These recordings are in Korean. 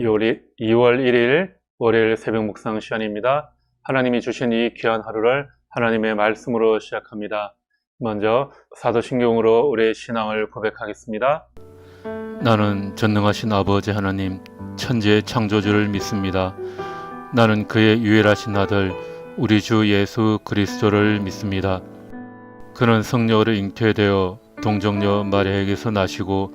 2월 1일 월요일 새벽 묵상 시간입니다. 하나님이 주신 이 귀한 하루를 하나님의 말씀으로 시작합니다. 먼저 사도신경으로 우리의 신앙을 고백하겠습니다. 나는 전능하신 아버지 하나님, 천지의 창조주를 믿습니다. 나는 그의 유일하신 아들, 우리 주 예수 그리스도를 믿습니다. 그는 성녀로 잉태되어 동정녀 마리아에게서 나시고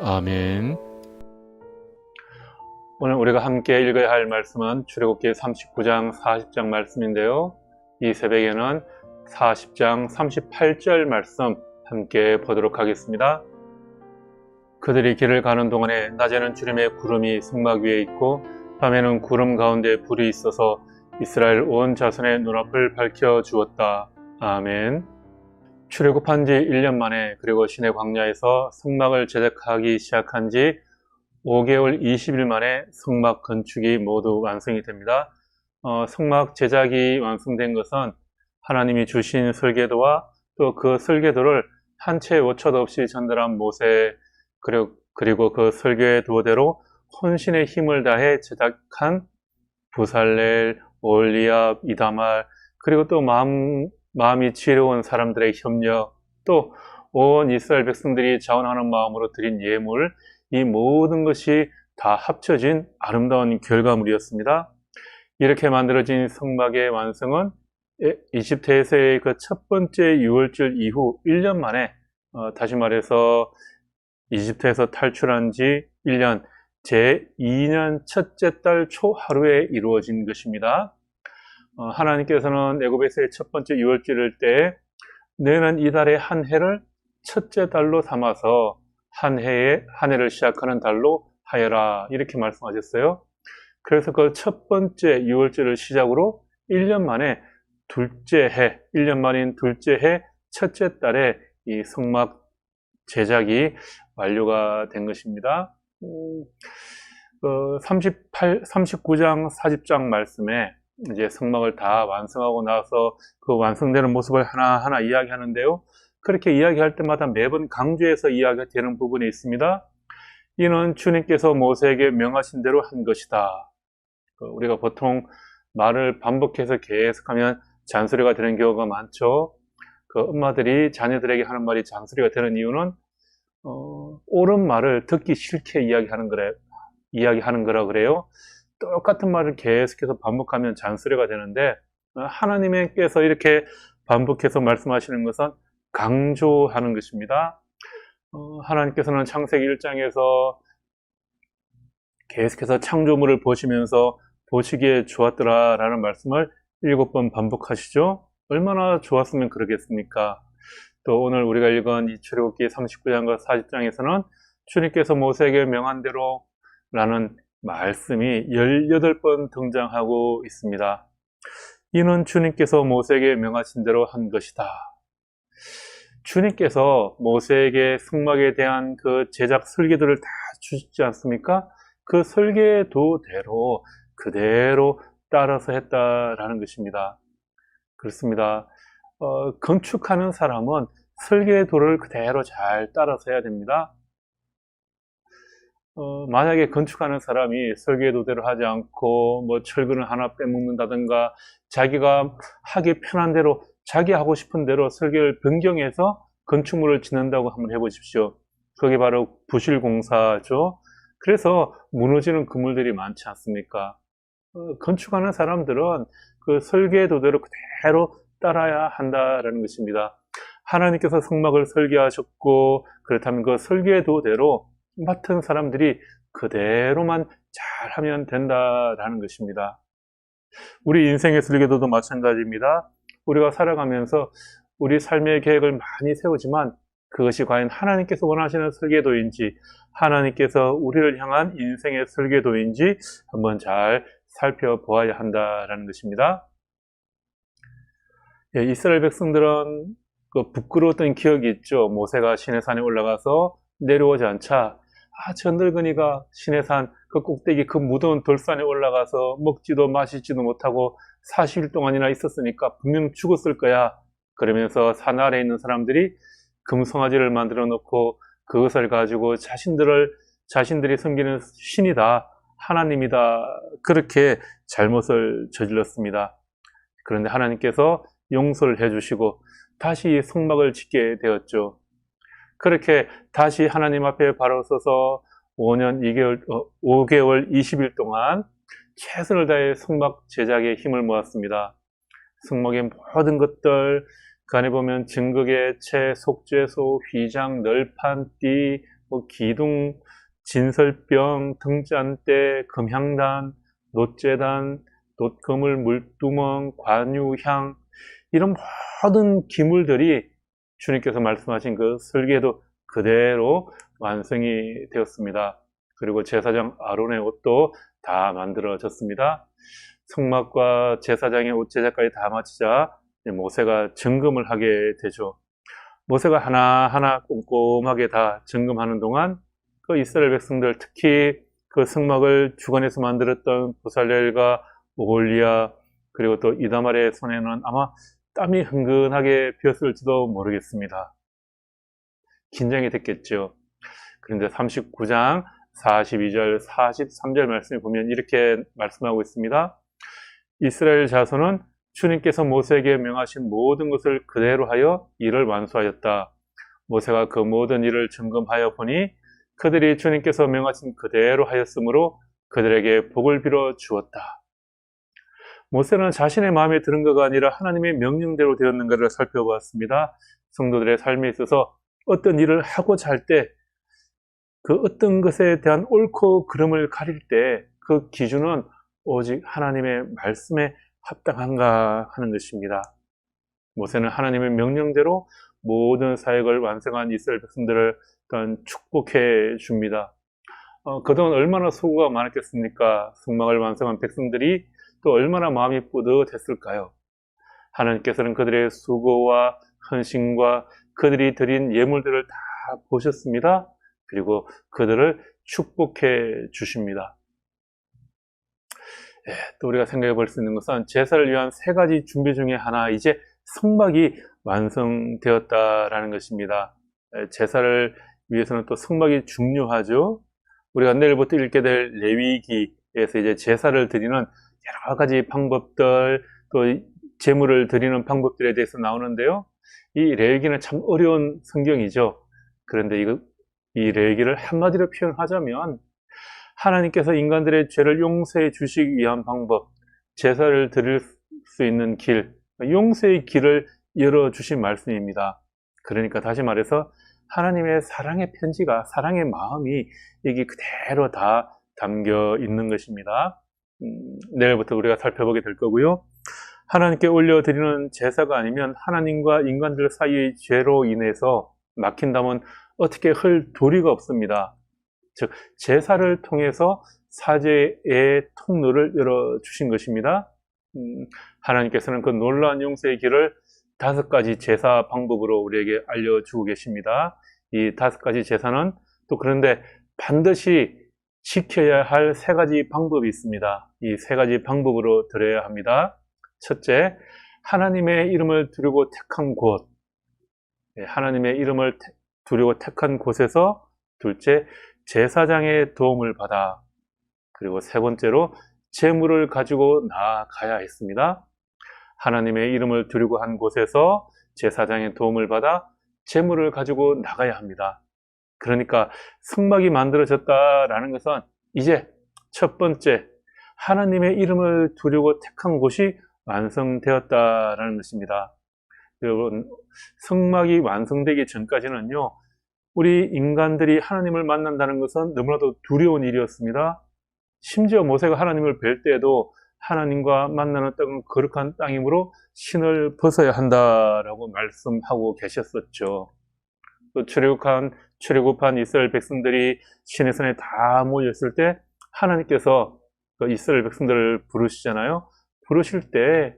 아멘. 오늘 우리가 함께 읽어야 할 말씀은 출애굽기 39장 40장 말씀인데요. 이 새벽에는 40장 38절 말씀 함께 보도록 하겠습니다. 그들이 길을 가는 동안에 낮에는 주림의 구름이 성막 위에 있고 밤에는 구름 가운데 불이 있어서 이스라엘 온 자손의 눈앞을 밝혀 주었다. 아멘. 출애굽한 지 1년 만에 그리고 시내 광야에서 성막을 제작하기 시작한 지 5개월 20일 만에 성막 건축이 모두 완성이 됩니다. 어, 성막 제작이 완성된 것은 하나님이 주신 설계도와 또 그 설계도를 한채 오차도 없이 전달한 모세 그리고, 그리고 그 설계도대로 혼신의 힘을 다해 제작한 부살렐, 올리압, 이다말 그리고 또 마음, 마음이 지혜로운 사람들의 협력 또 온 이스라엘 백성들이 자원하는 마음으로 드린 예물 이 모든 것이 다 합쳐진 아름다운 결과물이었습니다. 이렇게 만들어진 성막의 완성은 이집트에서의 그 첫 번째 6월절 이후 1년 만에 어, 다시 말해서 이집트에서 탈출한 지 1년 제 2년 첫째 달 초하루에 이루어진 것입니다. 어, 하나님께서는 애굽에서의 첫 번째 6월절일 때 너는 이달의 한 해를 첫째 달로 삼아서 한 해에 한 해를 시작하는 달로 하여라 이렇게 말씀하셨어요. 그래서 그 첫 번째 6월절을 시작으로 1년 만에 둘째 해, 1년 만인 둘째 해 첫째 달에 이 성막 제작이 완료가 된 것입니다. 음, 그 38, 39장, 40장 말씀에 이제 성막을 다 완성하고 나서 그 완성되는 모습을 하나하나 이야기하는데요. 그렇게 이야기할 때마다 매번 강조해서 이야기되는 부분이 있습니다. 이는 주님께서 모세에게 명하신 대로 한 것이다. 그 우리가 보통 말을 반복해서 계속하면 잔소리가 되는 경우가 많죠. 그 엄마들이 자녀들에게 하는 말이 잔소리가 되는 이유는 어, 옳은 말을 듣기 싫게 이야기하는 거래, 이야기하는 거라 그래요. 똑같은 말을 계속해서 반복하면 잔소리가 되는데 어, 하나님께서 이렇게 반복해서 말씀하시는 것은 강조하는 것입니다. 어, 하나님께서는 창세기 1장에서 계속해서 창조물을 보시면서 보시기에 좋았더라 라는 말씀을 일곱 번 반복하시죠. 얼마나 좋았으면 그러겠습니까? 또 오늘 우리가 읽은 이 출애굽기 39장과 40장에서는 주님께서 모세에게 명한 대로 라는 말씀이 18번 등장하고 있습니다. 이는 주님께서 모세에게 명하신 대로 한 것이다. 주님께서 모세에게 성막에 대한 그 제작 설계도를 다 주시지 않습니까? 그 설계도대로 그대로 따라서 했다라는 것입니다. 그렇습니다. 어, 건축하는 사람은 설계도를 그대로 잘 따라서 해야 됩니다. 어, 만약에 건축하는 사람이 설계 도대로 하지 않고 뭐 철근을 하나 빼먹는다든가 자기가 하기 편한 대로 자기 하고 싶은 대로 설계를 변경해서 건축물을 짓는다고 한번 해보십시오. 그게 바로 부실공사죠. 그래서 무너지는 건물들이 많지 않습니까? 어, 건축하는 사람들은 그 설계 도대로 그대로 따라야 한다라는 것입니다. 하나님께서 성막을 설계하셨고 그렇다면 그 설계 도대로 맡은 사람들이 그대로만 잘하면 된다라는 것입니다. 우리 인생의 설계도도 마찬가지입니다. 우리가 살아가면서 우리 삶의 계획을 많이 세우지만 그것이 과연 하나님께서 원하시는 설계도인지 하나님께서 우리를 향한 인생의 설계도인지 한번 잘 살펴보아야 한다라는 것입니다. 예, 이스라엘 백성들은 그 부끄러웠던 기억이 있죠. 모세가 시내산에 올라가서 내려오지 않자 아, 저 늙은이가 시내산 그 꼭대기 그 무더운 돌산에 올라가서 먹지도 마시지도 못하고 40일 동안이나 있었으니까 분명 죽었을 거야. 그러면서 산 아래에 있는 사람들이 금송아지를 만들어 놓고 그것을 가지고 자신들을 자신들이 섬기는 신이다. 하나님이다. 그렇게 잘못을 저질렀습니다. 그런데 하나님께서 용서를 해 주시고 다시 성막을 짓게 되었죠. 그렇게 다시 하나님 앞에 바로 서서 5년 2개월, 5개월 20일 동안 최선을 다해 성막 제작에 힘을 모았습니다. 성막의 모든 것들, 그 안에 보면 증거계, 채, 속죄소, 휘장, 널판, 띠, 뭐 기둥, 진설병, 등잔대, 금향단, 놋재단, 놋그물, 물두멍, 관유향 이런 모든 기물들이 주님께서 말씀하신 그 설계도 그대로 완성이 되었습니다. 그리고 제사장 아론의 옷도 다 만들어졌습니다. 성막과 제사장의 옷 제작까지 다 마치자 모세가 점검을 하게 되죠. 모세가 하나하나 꼼꼼하게 다 점검하는 동안 그 이스라엘 백성들 특히 그 성막을 주관해서 만들었던 보살렐과 오골리아 그리고 또 이다말의 손에는 아마 땀이 흥건하게 비었을지도 모르겠습니다. 긴장이 됐겠죠. 그런데 39장 42절, 43절 말씀을 보면 이렇게 말씀하고 있습니다. 이스라엘 자손은 주님께서 모세에게 명하신 모든 것을 그대로 하여 일을 완수하였다. 모세가 그 모든 일을 점검하여 보니 그들이 주님께서 명하신 그대로 하였으므로 그들에게 복을 빌어 주었다. 모세는 자신의 마음에 드는 것가 아니라 하나님의 명령대로 되었는가를 살펴보았습니다. 성도들의 삶에 있어서 어떤 일을 하고자 할 때 그 어떤 것에 대한 옳고 그름을 가릴 때 그 기준은 오직 하나님의 말씀에 합당한가 하는 것입니다. 모세는 하나님의 명령대로 모든 사역을 완성한 이스라엘 백성들을 축복해 줍니다. 어, 그동안 얼마나 수고가 많았겠습니까? 성막을 완성한 백성들이 또 얼마나 마음이 뿌듯했을까요? 하나님께서는 그들의 수고와 헌신과 그들이 드린 예물들을 다 보셨습니다. 그리고 그들을 축복해 주십니다. 예, 또 우리가 생각해 볼 수 있는 것은 제사를 위한 세 가지 준비 중에 하나, 이제 성막이 완성되었다라는 것입니다. 예, 제사를 위해서는 또 성막이 중요하죠. 우리가 내일부터 읽게 될 레위기에서 이제 제사를 드리는 여러 가지 방법들, 또 제물을 드리는 방법들에 대해서 나오는데요. 이 레위기는 참 어려운 성경이죠. 그런데 이거, 이 레위기를 한마디로 표현하자면 하나님께서 인간들의 죄를 용서해 주시기 위한 방법, 제사를 드릴 수 있는 길, 용서의 길을 열어 주신 말씀입니다. 그러니까 다시 말해서 하나님의 사랑의 편지가, 사랑의 마음이 여기 그대로 다 담겨 있는 것입니다. 음, 내일부터 우리가 살펴보게 될 거고요. 하나님께 올려드리는 제사가 아니면 하나님과 인간들 사이의 죄로 인해서 막힌다면 어떻게 흘 도리가 없습니다. 즉 제사를 통해서 사죄의 통로를 열어주신 것입니다. 음, 하나님께서는 그 놀라운 용서의 길을 다섯 가지 제사 방법으로 우리에게 알려주고 계십니다. 이 다섯 가지 제사는 또 그런데 반드시 지켜야 할 세 가지 방법이 있습니다. 이 세 가지 방법으로 드려야 합니다. 첫째, 하나님의 이름을 두르고 택한 곳. 예, 하나님의 이름을 두르고 택한 곳에서 둘째, 제사장의 도움을 받아 그리고 세 번째로 재물을 가지고 나아가야 했습니다. 하나님의 이름을 두르고 한 곳에서 제사장의 도움을 받아 재물을 가지고 나가야 합니다. 그러니까 성막이 만들어졌다라는 것은 이제 첫 번째 하나님의 이름을 두르고 택한 곳이 완성되었다라는 것입니다. 여러분 성막이 완성되기 전까지는요 우리 인간들이 하나님을 만난다는 것은 너무나도 두려운 일이었습니다. 심지어 모세가 하나님을 뵐 때에도 하나님과 만나는 땅은 거룩한 땅이므로 신을 벗어야 한다라고 말씀하고 계셨었죠. 또 출애굽한 출애굽한 이스라엘 백성들이 시내산에 다 모였을 때 하나님께서 그 이스라엘 백성들을 부르시잖아요. 부르실 때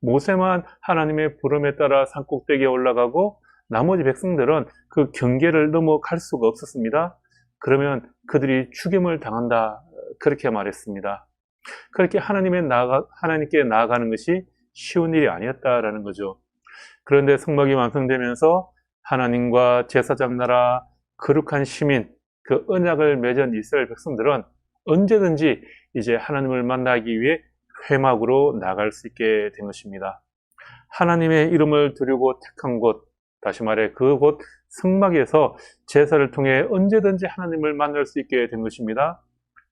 모세만 하나님의 부름에 따라 산 꼭대기에 올라가고 나머지 백성들은 그 경계를 넘어갈 수가 없었습니다. 그러면 그들이 죽임을 당한다. 그렇게 말했습니다. 그렇게 하나님의 나가, 하나님께 나아가는 것이 쉬운 일이 아니었다라는 거죠. 그런데 성막이 완성되면서 하나님과 제사장 나라 거룩한 시민 그 언약을 맺은 이스라엘 백성들은 언제든지 이제 하나님을 만나기 위해 회막으로 나갈 수 있게 된 것입니다. 하나님의 이름을 두려고 택한 곳, 다시 말해 그곳 성막에서 제사를 통해 언제든지 하나님을 만날 수 있게 된 것입니다.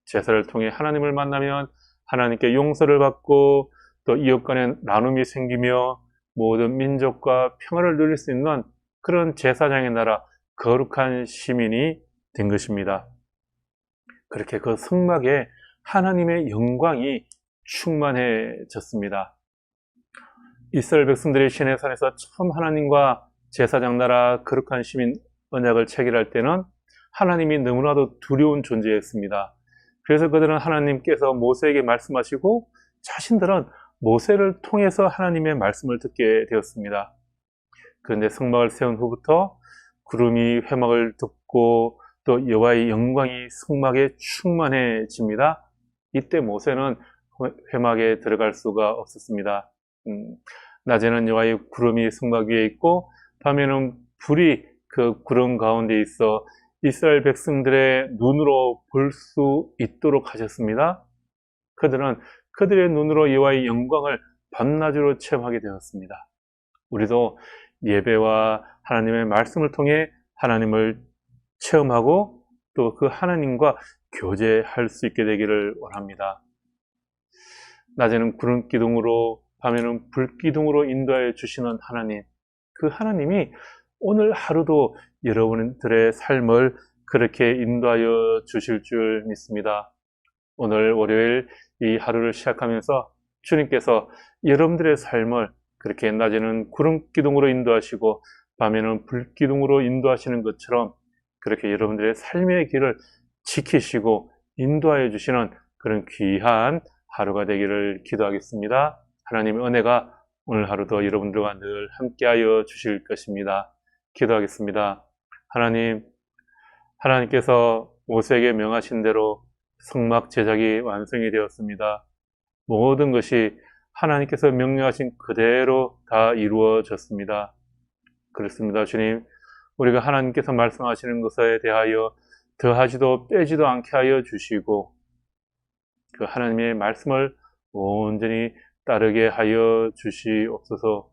제사를 통해 하나님을 만나면 하나님께 용서를 받고 또 이웃 간의 나눔이 생기며 모든 민족과 평화를 누릴 수 있는 그런 제사장의 나라 거룩한 시민이 된 것입니다. 그렇게 그 성막에 하나님의 영광이 충만해졌습니다. 이스라엘 백성들이 시내산에서 처음 하나님과 제사장 나라 거룩한 시민 언약을 체결할 때는 하나님이 너무나도 두려운 존재였습니다. 그래서 그들은 하나님께서 모세에게 말씀하시고 자신들은 모세를 통해서 하나님의 말씀을 듣게 되었습니다. 그런데 성막을 세운 후부터 구름이 회막을 덮고 또 여호와의 영광이 성막에 충만해집니다. 이때 모세는 회막에 들어갈 수가 없었습니다. 음, 낮에는 여호와의 구름이 성막 위에 있고 밤에는 불이 그 구름 가운데 있어 이스라엘 백성들의 눈으로 볼 수 있도록 하셨습니다. 그들은 그들의 눈으로 여호와의 영광을 밤낮으로 체험하게 되었습니다. 우리도 예배와 하나님의 말씀을 통해 하나님을 체험하고 또 그 하나님과 교제할 수 있게 되기를 원합니다. 낮에는 구름 기둥으로 밤에는 불 기둥으로 인도하여 주시는 하나님, 그 하나님이 오늘 하루도 여러분들의 삶을 그렇게 인도하여 주실 줄 믿습니다. 오늘 월요일 이 하루를 시작하면서 주님께서 여러분들의 삶을 그렇게 낮에는 구름 기둥으로 인도하시고 밤에는 불 기둥으로 인도하시는 것처럼 그렇게 여러분들의 삶의 길을 지키시고 인도하여 주시는 그런 귀한 하루가 되기를 기도하겠습니다. 하나님의 은혜가 오늘 하루도 여러분들과 늘 함께하여 주실 것입니다. 기도하겠습니다. 하나님, 하나님께서 모세에게 명하신 대로 성막 제작이 완성이 되었습니다. 모든 것이 하나님께서 명령하신 그대로 다 이루어졌습니다. 그렇습니다. 주님, 우리가 하나님께서 말씀하시는 것에 대하여 더하지도 빼지도 않게 하여 주시고 그 하나님의 말씀을 온전히 따르게 하여 주시옵소서.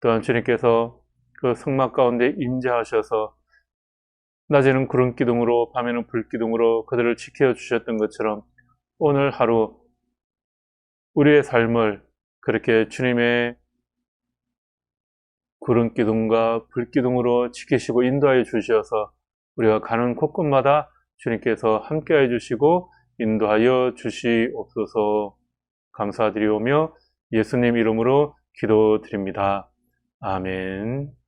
또한 주님께서 그 성막 가운데 임재하셔서 낮에는 구름 기둥으로 밤에는 불 기둥으로 그들을 지켜 주셨던 것처럼 오늘 하루 우리의 삶을 그렇게 주님의 구름 기둥과 불 기둥으로 지키시고 인도하여 주셔서 우리가 가는 곳곳마다 주님께서 함께해 주시고 인도하여 주시옵소서 감사드리오며 예수님 이름으로 기도드립니다. 아멘.